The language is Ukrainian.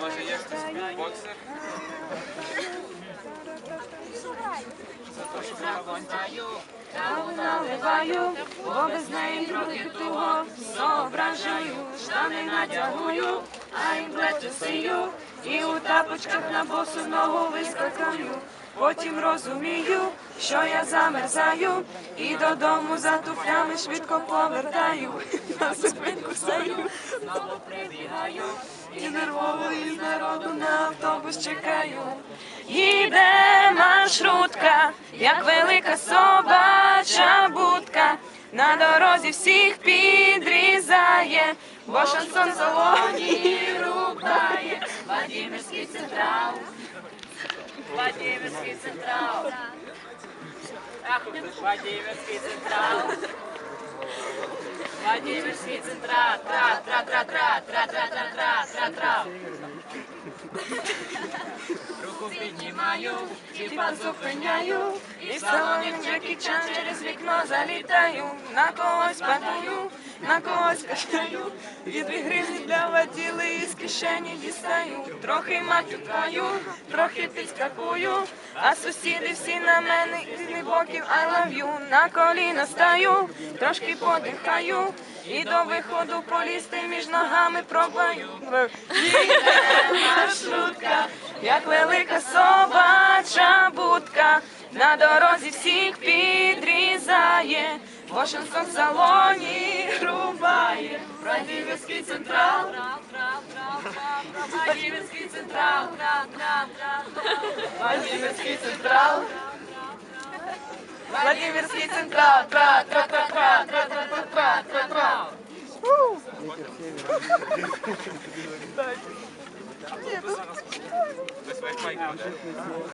Може є хтось боксер? наливаю, бо без неї трохи туго зображаю, штани натягую, а see you, і у тапочках на босу ногу вискакаю. Потім розумію, що я замерзаю, і додому за туфлями швидко повертаю. На зупинку стаю, знову прибігаю, і нервово із народу на автобус чекаю. Їде маршрутка, як велика собача будка, на дорозі всіх підрізає, бо шансон в салоні рубає, Владимирський централ, Владимирський централ, Владимирський централ. Владимирський централ, тра, тра, тра, тра, тра, тра, тра, тра, тра, тра. Руку піднімаю, тіпа зупиняю, і салоні Джекі Чан через вікно залітаю, на когось падаю, на когось кашляю, і дві гривні для воділи із кишені дістаю, трохи матюкаю, трохи підскакую, а сусіди всі на мене із глибоків I love на коліна стаю, трошки подихаю, і до виходу полізти між ногами пробую. Їде маршрутка, як велика собача будка, на дорозі всіх підрізає, бо шансон в салоні рубає. Владимирський централ, Владимирський централ, Владимирський централ. Владимирский централ, тра, тра, тра, тра, тра, тра, тра, тра, тра, тра. Хтось Wi-Fi буде?